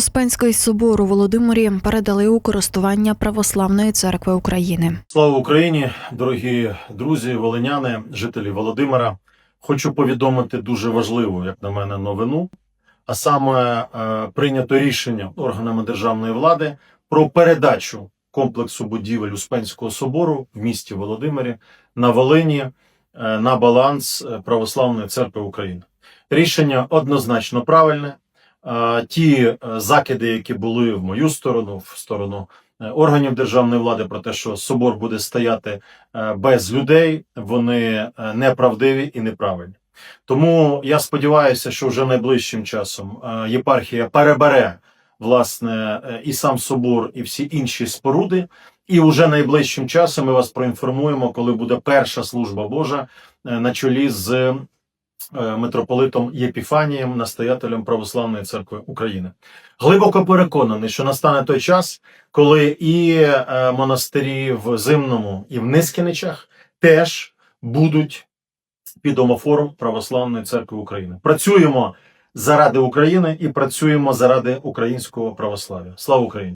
Успенський собор у Володимирі передали у користування Православної церкви України. Слава Україні, дорогі друзі, волиняни, жителі Володимира. Хочу повідомити дуже важливу, як на мене, новину. А саме е, прийнято рішення органами державної влади про передачу комплексу будівель Успенського собору в місті Володимирі на Волині е, на баланс е, Православної церкви України. Рішення однозначно правильне. Ті е, закиди, які були в мою сторону, в сторону е, органів державної влади про те, що собор буде стояти е, без людей, вони неправдиві і неправильні. Тому я сподіваюся, що вже найближчим часом єпархія перебере власне і сам собор, і всі інші споруди. І вже найближчим часом ми вас проінформуємо, коли буде перша служба Божа на чолі з митрополитом Єпіфанієм, настоятелем Православної церкви України. Глибоко переконаний, що настане той час, коли і е, монастирі в Зимному, і в Нискіничах теж будуть під омофором Православної церкви України. Працюємо заради України і працюємо заради українського православ'я. Слава Україні!